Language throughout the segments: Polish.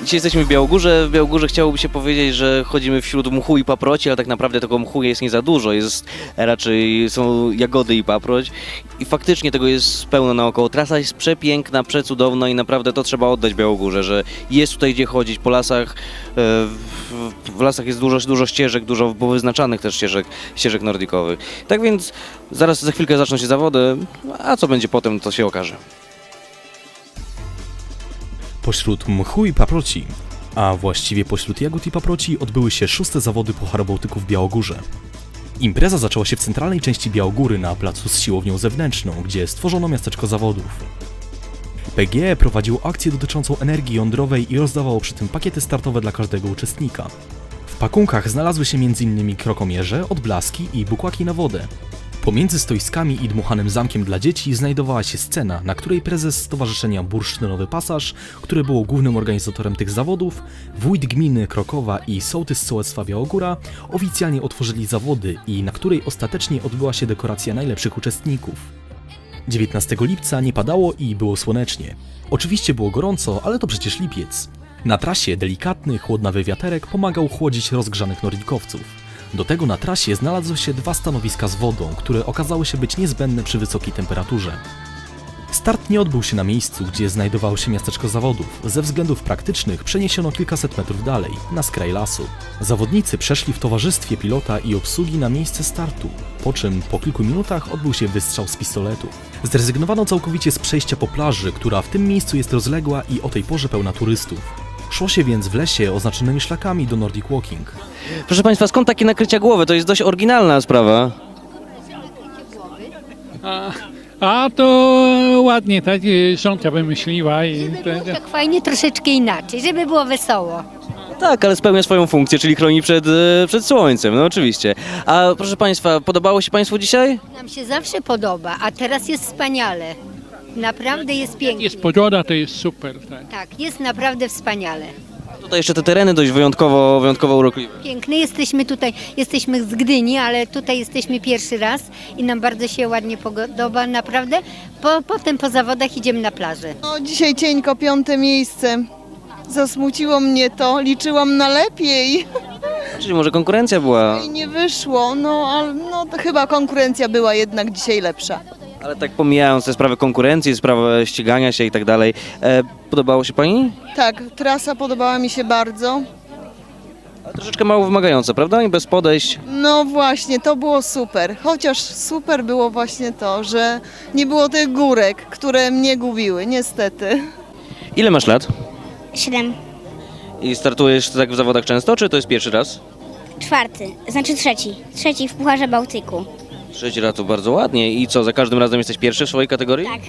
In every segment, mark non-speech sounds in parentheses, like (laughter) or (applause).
Dzisiaj jesteśmy w Białogórze. W Białogórze chciałoby się powiedzieć, że chodzimy wśród mchu i paproci, ale tak naprawdę tego mchu jest nie za dużo. Jest raczej są jagody i paproć. I faktycznie tego jest pełno naokoło. Trasa jest przepiękna, przecudowna i naprawdę to trzeba oddać Białogórze, że jest tutaj gdzie chodzić po lasach. e, W, lasach jest dużo, dużo ścieżek, dużo wyznaczanych też ścieżek, ścieżek nordikowych. Tak więc zaraz za chwilkę zaczną się zawody, a co będzie potem, to się okaże. Pośród mchu i paproci, a właściwie pośród jagód i paproci odbyły się szóste zawody Pucharu Bałtyku w Białogórze. Impreza zaczęła się w centralnej części Białogóry na placu z siłownią zewnętrzną, gdzie stworzono miasteczko zawodów. PGE prowadziło akcję dotyczącą energii jądrowej i rozdawało przy tym pakiety startowe dla każdego uczestnika. W pakunkach znalazły się m.in. krokomierze, odblaski i bukłaki na wodę. Pomiędzy stoiskami i dmuchanym zamkiem dla dzieci znajdowała się scena, na której prezes Stowarzyszenia Bursztynowy Pasaż, które było głównym organizatorem tych zawodów, wójt gminy Krokowa i sołtys sołectwa Białogóra oficjalnie otworzyli zawody i na której ostatecznie odbyła się dekoracja najlepszych uczestników. 19 lipca nie padało i było słonecznie. Oczywiście było gorąco, ale to przecież lipiec. Na trasie delikatny, chłodnawy wiaterek pomagał chłodzić rozgrzanych nordikowców. Do tego na trasie znalazły się dwa stanowiska z wodą, które okazały się być niezbędne przy wysokiej temperaturze. Start nie odbył się na miejscu, gdzie znajdowało się miasteczko zawodów. Ze względów praktycznych przeniesiono kilkaset metrów dalej, na skraj lasu. Zawodnicy przeszli w towarzystwie pilota i obsługi na miejsce startu, po czym po kilku minutach odbył się wystrzał z pistoletu. Zrezygnowano całkowicie z przejścia po plaży, która w tym miejscu jest rozległa i o tej porze pełna turystów. Szło się więc w lesie oznaczonymi szlakami do Nordic Walking. Proszę Państwa, skąd takie nakrycia głowy? To jest dość oryginalna sprawa. A, a to ładnie, tak y, żonka wymyśliła i to, Tak fajnie, troszeczkę inaczej, żeby było wesoło. Tak, ale spełnia swoją funkcję, czyli chroni przed, e, przed słońcem, no oczywiście. A proszę Państwa, podobało się Państwu dzisiaj? Nam się zawsze podoba, a teraz jest wspaniale. Naprawdę jest pięknie. jest pogoda, to jest super. Tak. Tak, jest naprawdę wspaniale. Tutaj jeszcze te tereny dość wyjątkowo, wyjątkowo urokliwe. Piękny. Jesteśmy tutaj, jesteśmy z Gdyni, ale tutaj jesteśmy pierwszy raz i nam bardzo się ładnie podoba, naprawdę. Po, potem po zawodach idziemy na plażę. No, dzisiaj cienko, piąte miejsce. Zasmuciło mnie to, liczyłam na lepiej (laughs) Czyli może konkurencja była, i nie wyszło. No, ale no, to chyba konkurencja była jednak dzisiaj lepsza. Ale tak pomijając te sprawy konkurencji, sprawę ścigania się i tak dalej. E, podobało się Pani? Tak, trasa podobała mi się bardzo. Ale troszeczkę mało wymagająca, prawda? I bez podejść. No właśnie, to było super. Chociaż super było właśnie to, że nie było tych górek, które mnie gubiły, niestety. Ile masz lat? Siedem. I startujesz tak w zawodach często, czy to jest pierwszy raz? Czwarty, znaczy trzeci. Trzeci w Pucharze Bałtyku. Trzeci raz to bardzo ładnie. I co, za każdym razem jesteś pierwszy w swojej kategorii? Tak.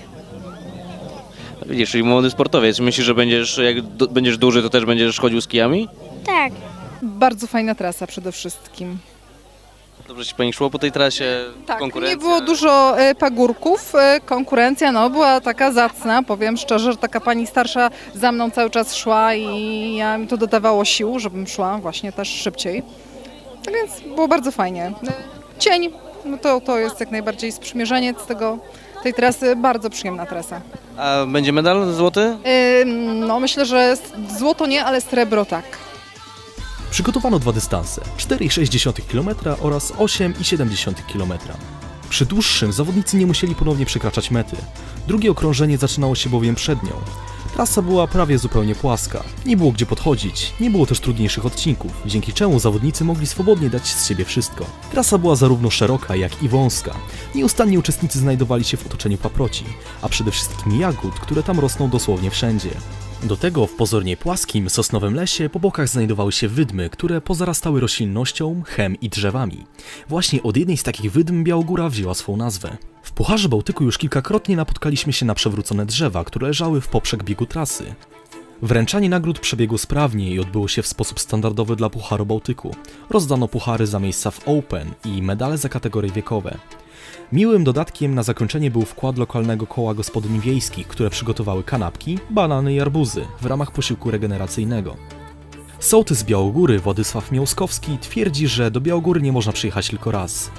Widzisz, czyli młody sportowiec. Myślisz, że będziesz, jak będziesz duży, to też będziesz chodził z kijami? Tak. Bardzo fajna trasa przede wszystkim. Dobrze ci pani szło po tej trasie? Tak, Konkurencja? nie było dużo e, pagórków, e, konkurencja no, była taka zacna, powiem szczerze, że taka pani starsza za mną cały czas szła i ja, mi to dodawało sił, żebym szła właśnie też szybciej. Tak więc było bardzo fajnie. E, Cień, no to, to jest jak najbardziej sprzymierzeniec tego, tej trasy, bardzo przyjemna trasa. A będzie medal złoty? No myślę, że s- złoto nie, ale srebro tak. Przygotowano dwa dystanse 4,6 km oraz 8,7 km. Przy dłuższym zawodnicy nie musieli ponownie przekraczać mety. Drugie okrążenie zaczynało się bowiem przed nią. Trasa była prawie zupełnie płaska. Nie było gdzie podchodzić, nie było też trudniejszych odcinków, dzięki czemu zawodnicy mogli swobodnie dać z siebie wszystko. Trasa była zarówno szeroka, jak i wąska. Nieustannie uczestnicy znajdowali się w otoczeniu paproci, a przede wszystkim jagód, które tam rosną dosłownie wszędzie. Do tego w pozornie płaskim, sosnowym lesie po bokach znajdowały się wydmy, które pozarastały roślinnością, chem i drzewami. Właśnie od jednej z takich wydm Białogóra wzięła swą nazwę. W Pucharze Bałtyku już kilkakrotnie napotkaliśmy się na przewrócone drzewa, które leżały w poprzek biegu trasy. Wręczanie nagród przebiegło sprawnie i odbyło się w sposób standardowy dla Pucharu Bałtyku. Rozdano puchary za miejsca w Open i medale za kategorie wiekowe. Miłym dodatkiem na zakończenie był wkład lokalnego koła gospodyń wiejskich, które przygotowały kanapki, banany i arbuzy w ramach posiłku regeneracyjnego. Sołtys Białogóry Władysław Miałskowski twierdzi, że do Białogóry nie można przyjechać tylko raz.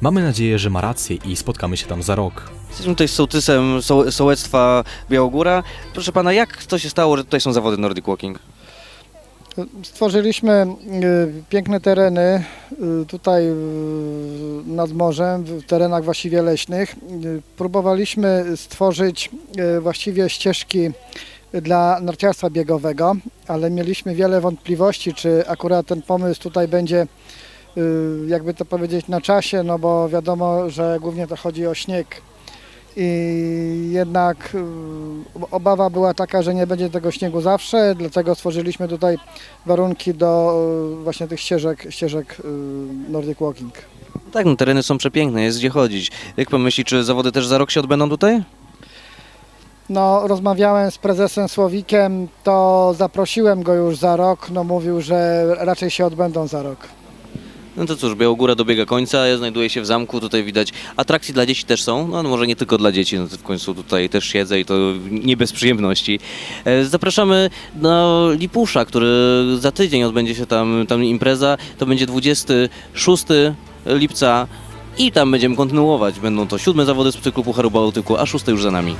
Mamy nadzieję, że ma rację i spotkamy się tam za rok. Jesteśmy tutaj z sołtysem soł- sołectwa Białogóra. Proszę pana, jak to się stało, że tutaj są zawody Nordic Walking? Stworzyliśmy y, piękne tereny y, tutaj y, nad morzem, w terenach właściwie leśnych. Próbowaliśmy stworzyć właściwie ścieżki dla narciarstwa biegowego, ale mieliśmy wiele wątpliwości, czy akurat ten pomysł tutaj będzie, jakby to powiedzieć, na czasie, no bo wiadomo, że głównie to chodzi o śnieg. I jednak y, obawa była taka, że nie będzie tego śniegu zawsze, dlatego stworzyliśmy tutaj warunki do y, właśnie tych ścieżek, ścieżek y, Nordic Walking. Tak, no tereny są przepiękne, jest gdzie chodzić. Jak pan myśli, czy zawody też za rok się odbędą tutaj? No, rozmawiałem z prezesem Słowikiem, to zaprosiłem go już za rok, no mówił, że raczej się odbędą za rok. No to cóż, Białogóra dobiega końca, znajduje się w zamku, tutaj widać atrakcje dla dzieci też są, no może nie tylko dla dzieci, no w końcu tutaj też siedzę i to nie bez przyjemności. E, Zapraszamy na Lipusza, który za tydzień odbędzie się tam, tam impreza, to będzie 26 lipca i tam będziemy kontynuować. Będą to siódme zawody z cyklu Pucharu Bałtyku, a szóste już za nami.